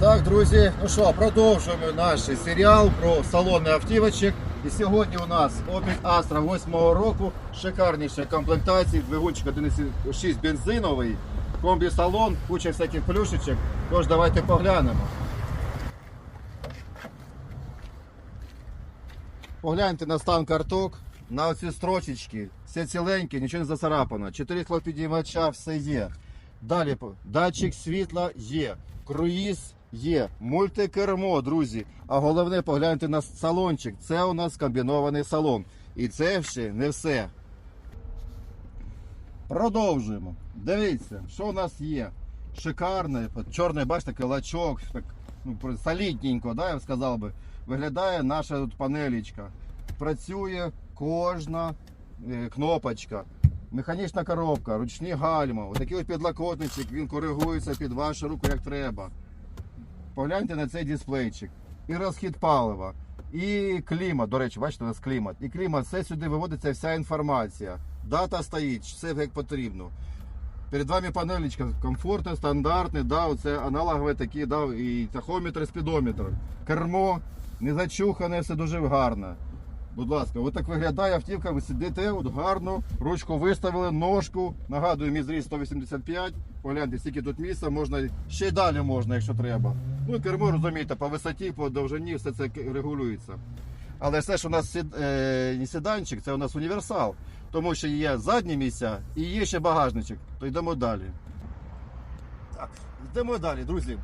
Так, друзі, ну що, продовжуємо наш серіал про салони автівочок. І сьогодні у нас Opel Astra 8 року, шикарніша комплектація, двигунчик 1.6 бензиновий, комбі-салон, куча всяких плюшечок. Тож давайте поглянемо. Погляньте на стан карток, на оці строчечки, все ціленьке, нічого не зацарапано. Чотири хлопідіймача, все є. Далі датчик світла є, круїз є, мультикермо, друзі. А головне погляньте на салончик. Це у нас комбінований салон. І це ще не все. Продовжуємо. Дивіться, що у нас є. Шикарне, чорний, бачите, такий лачок, так, ну, солідненько, да, я б сказав би. Виглядає наша тут панелічка. Працює кожна е, кнопочка. Механічна коробка, ручні гальма, отакий ось підлокотничок, він коригується під вашу руку як треба. Погляньте на цей дисплейчик. І розхід палива, і клімат. До речі, бачите, у нас клімат. І клімат, все сюди виводиться вся інформація. Дата стоїть, все як потрібно. Перед вами панелечка комфортне, стандартне, да, це аналогове такі, да, і тахометр, спідометр. Кермо не зачухане, все дуже гарно. Будь ласка, от так виглядає автівка, ви сидите, от гарно, ручку виставили, ножку. Нагадую, мій зріст 185. Погляньте, скільки тут місця, можна ще й далі можна, якщо треба. Ну кермо, розумієте, по висоті, по довжині все це регулюється. Але все ж у нас е, не седанчик, це у нас універсал. Тому що є задні місця і є ще багажничок. То йдемо далі. Так, йдемо далі, друзі.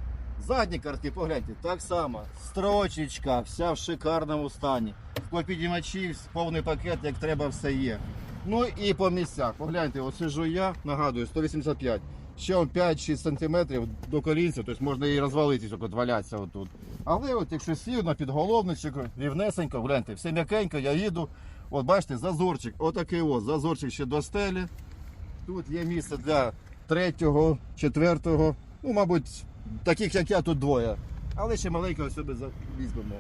Задні картки, погляньте, так само. Строчечка, вся в шикарному стані. Підіймачі, повний пакет, як треба, все є. Ну і по місцях. Погляньте, от сижу я, нагадую, 185. Ще 5-6 см до колінця, тобто можна і розвалитися, от валятися отут. Але от якщо сів на підголовничок, рівнесенько, гляньте, все м'якенько, я їду. От бачите, зазорчик, отакий от, зазорчик ще до стелі. Тут є місце для третього, четвертого, ну, мабуть, таких як я тут двоє. Але ще маленького собі візьмемо.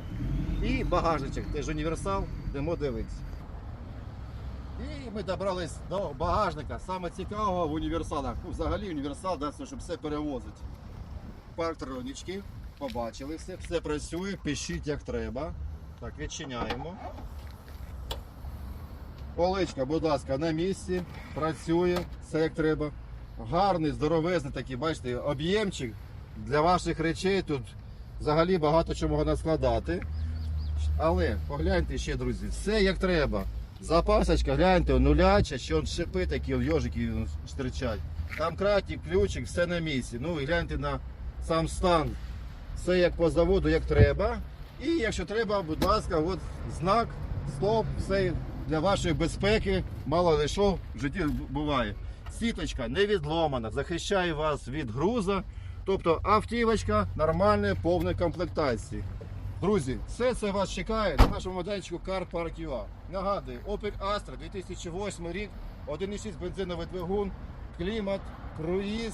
І багажничок, теж універсал, йдемо дивитися. І ми добрались до багажника. Саме цікавого в універсалах. Ну, взагалі універсал дасть, щоб все перевозить. Партронічки, побачили все, все працює, пишіть як треба. Так, відчиняємо. Поличка, будь ласка, на місці, працює, все як треба. Гарний, здоровезний такий, бачите, об'ємчик для ваших речей тут взагалі багато чого можна складати. Але погляньте ще, друзі, все як треба. Запасочка, гляньте, нуляча, що он шипи такі, йожики стирчать. Там кратик, ключик, все на місці. Ну і гляньте на сам стан. Все як по заводу, як треба. І якщо треба, будь ласка, от знак, стоп, все для вашої безпеки, мало ли що в житті буває. Сіточка не відломана, захищає вас від груза. Тобто автівочка нормальної повної комплектації. Друзі, все це вас чекає на нашому майданчику Car Park UA. Нагадую, Opel Astra 2008 рік, 1,6 бензиновий двигун, клімат, круїз,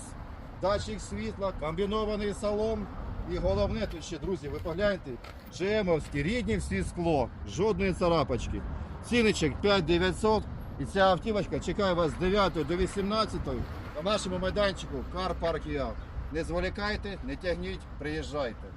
датчик світла, комбінований салон. І головне тут ще, друзі, ви погляньте, джемовські, рідні всі скло, жодної царапочки. Ціничок 5900 і ця автівочка чекає вас з 9 до 18 на нашому майданчику Car Park UA. Не зволікайте, не тягніть, приїжджайте.